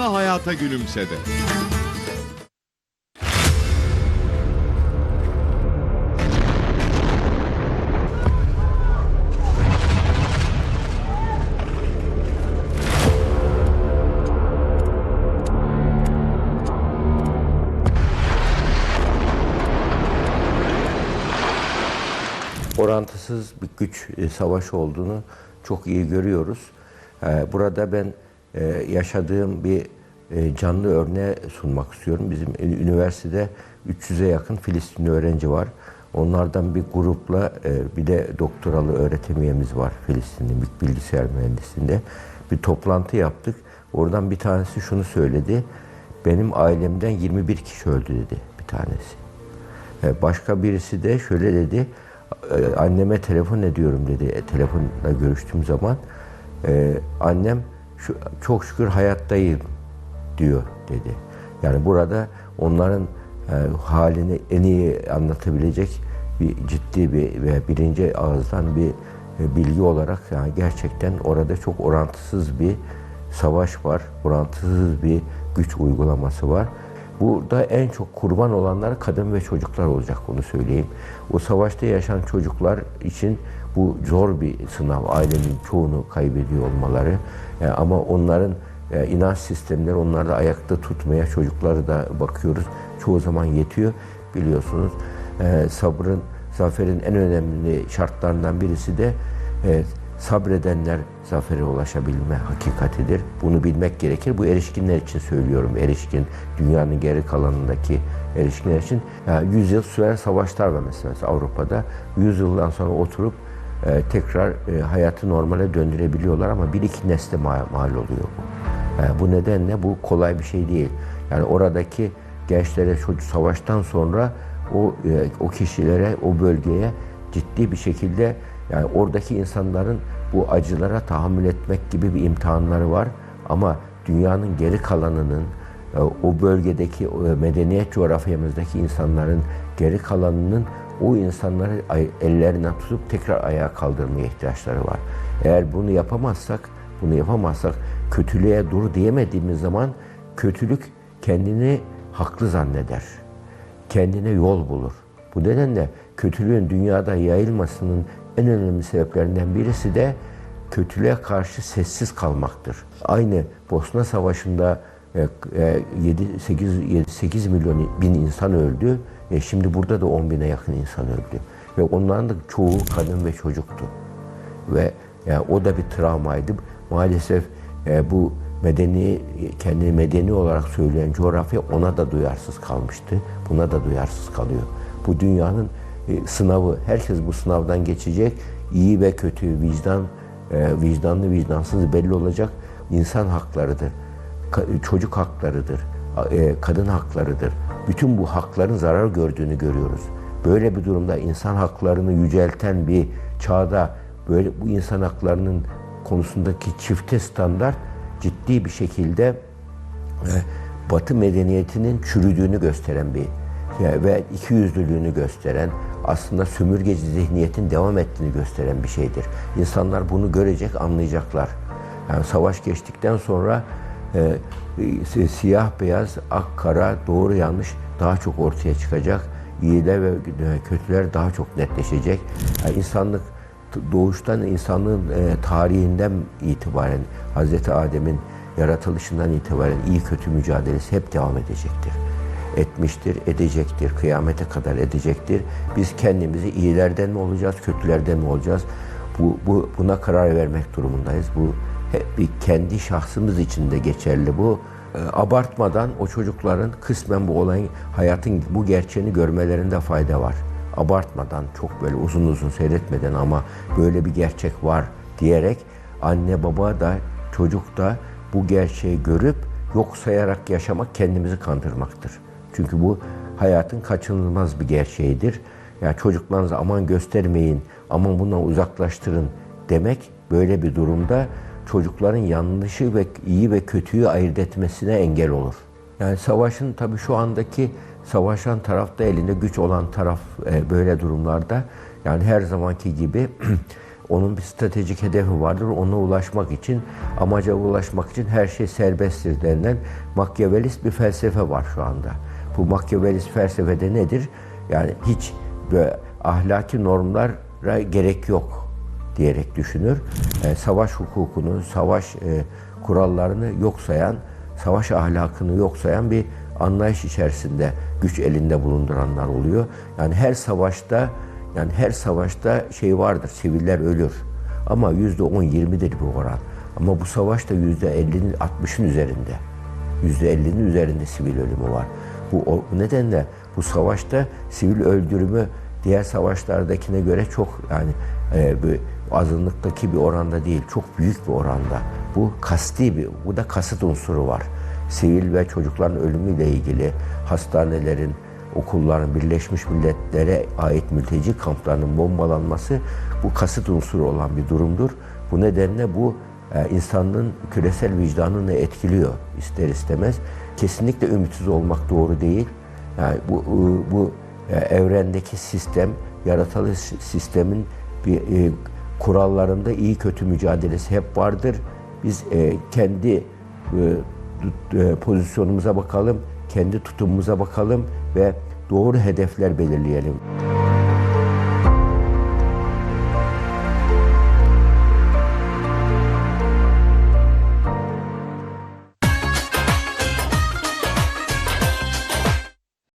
heyecanla hayata gülümsedi. orantısız bir güç e, savaş olduğunu çok iyi görüyoruz. E, Burada ben e, yaşadığım bir e, canlı örneği sunmak istiyorum. Bizim üniversitede 300'e yakın Filistinli öğrenci var. Onlardan bir grupla e, bir de doktoralı öğretim üyemiz var Filistinli bilgisayar mühendisliğinde. Bir toplantı yaptık. Oradan bir tanesi şunu söyledi. Benim ailemden 21 kişi öldü dedi bir tanesi. E, Başka birisi de şöyle dedi, anneme telefon ediyorum dedi. Telefonla görüştüğüm zaman annem şu, çok şükür hayattayım diyor dedi. Yani burada onların e, halini en iyi anlatabilecek bir ciddi bir ve birinci ağızdan bir e, bilgi olarak yani gerçekten orada çok orantısız bir savaş var, orantısız bir güç uygulaması var. Burada en çok kurban olanlar kadın ve çocuklar olacak onu söyleyeyim. O savaşta yaşayan çocuklar için bu zor bir sınav. Ailenin çoğunu kaybediyor olmaları. E, ama onların e, inanç sistemleri onları ayakta tutmaya çocukları da bakıyoruz. Çoğu zaman yetiyor. Biliyorsunuz e, sabrın, zaferin en önemli şartlarından birisi de e, sabredenler zafere ulaşabilme hakikatidir. Bunu bilmek gerekir. Bu erişkinler için söylüyorum. Erişkin, dünyanın geri kalanındaki erişkinler için. Yani 100 yıl süren savaşlar var mesela Avrupa'da. 100 yıldan sonra oturup e, tekrar e, hayatı normale döndürebiliyorlar ama bir iki nesle ma- mal oluyor bu. E, bu nedenle bu kolay bir şey değil. Yani oradaki gençlere çocuk savaştan sonra o e, o kişilere, o bölgeye ciddi bir şekilde yani oradaki insanların bu acılara tahammül etmek gibi bir imtihanları var. Ama dünyanın geri kalanının, e, o bölgedeki o medeniyet coğrafyamızdaki insanların geri kalanının o insanları ellerinden tutup tekrar ayağa kaldırmaya ihtiyaçları var. Eğer bunu yapamazsak, bunu yapamazsak kötülüğe dur diyemediğimiz zaman kötülük kendini haklı zanneder kendine yol bulur. Bu nedenle kötülüğün dünyada yayılmasının en önemli sebeplerinden birisi de kötülüğe karşı sessiz kalmaktır. Aynı Bosna Savaşı'nda 7, 8, 8 milyon bin insan öldü. E şimdi burada da 10 bine yakın insan öldü. Ve onların da çoğu kadın ve çocuktu ve yani o da bir travmaydı. Maalesef e, bu medeni kendini medeni olarak söyleyen coğrafya ona da duyarsız kalmıştı. Buna da duyarsız kalıyor. Bu dünyanın e, sınavı. Herkes bu sınavdan geçecek. İyi ve kötü, vicdan, e, vicdanlı vicdansız belli olacak. İnsan haklarıdır. Ka- çocuk haklarıdır. e, kadın haklarıdır. Bütün bu hakların zarar gördüğünü görüyoruz. Böyle bir durumda insan haklarını yücelten bir çağda böyle bu insan haklarının konusundaki çifte standart ciddi bir şekilde e, Batı medeniyetinin çürüdüğünü gösteren bir ve ikiyüzlülüğünü gösteren aslında sömürgeci zihniyetin devam ettiğini gösteren bir şeydir. İnsanlar bunu görecek, anlayacaklar. Yani savaş geçtikten sonra e, e, siyah beyaz, ak kara, doğru yanlış daha çok ortaya çıkacak. İyiler ve kötüler daha çok netleşecek. Yani insanlık doğuştan insanlığın e, tarihinden itibaren Hazreti Adem'in yaratılışından itibaren iyi kötü mücadelesi hep devam edecektir. Etmiştir, edecektir, kıyamete kadar edecektir. Biz kendimizi iyilerden mi olacağız, kötülerden mi olacağız? Bu, bu buna karar vermek durumundayız. Bu kendi şahsımız için de geçerli bu. E, abartmadan o çocukların kısmen bu olayın hayatın bu gerçeğini görmelerinde fayda var. Abartmadan çok böyle uzun uzun seyretmeden ama böyle bir gerçek var diyerek anne baba da çocuk da bu gerçeği görüp yok sayarak yaşamak kendimizi kandırmaktır. Çünkü bu hayatın kaçınılmaz bir gerçeğidir. Yani çocuklarınıza aman göstermeyin, aman bundan uzaklaştırın demek böyle bir durumda çocukların yanlışı ve iyi ve kötüyü ayırt etmesine engel olur. Yani savaşın tabii şu andaki savaşan tarafta elinde güç olan taraf e, böyle durumlarda yani her zamanki gibi Onun bir stratejik hedefi vardır. Ona ulaşmak için, amaca ulaşmak için her şey serbesttir denilen makyavelist bir felsefe var şu anda. Bu makyavelist felsefede nedir? Yani hiç böyle ahlaki normlara gerek yok diyerek düşünür. E, savaş hukukunu, savaş e, kurallarını yok sayan, savaş ahlakını yok sayan bir anlayış içerisinde güç elinde bulunduranlar oluyor. Yani her savaşta yani her savaşta şey vardır, siviller ölür. Ama yüzde on, yirmidir bu oran. Ama bu savaşta yüzde ellinin, altmışın üzerinde. Yüzde ellinin üzerinde sivil ölümü var. Bu o, nedenle bu savaşta sivil öldürümü diğer savaşlardakine göre çok yani e, bir azınlıktaki bir oranda değil, çok büyük bir oranda. Bu kasti bir, bu da kasıt unsuru var. Sivil ve çocukların ölümüyle ilgili hastanelerin, okulların, Birleşmiş Milletler'e ait mülteci kamplarının bombalanması bu kasıt unsuru olan bir durumdur. Bu nedenle bu e, insanlığın küresel vicdanını etkiliyor ister istemez. Kesinlikle ümitsiz olmak doğru değil. Yani bu bu e, evrendeki sistem, yaratılış sistemin bir e, kurallarında iyi kötü mücadelesi hep vardır. Biz e, kendi e, e, pozisyonumuza bakalım, kendi tutumumuza bakalım ve doğru hedefler belirleyelim.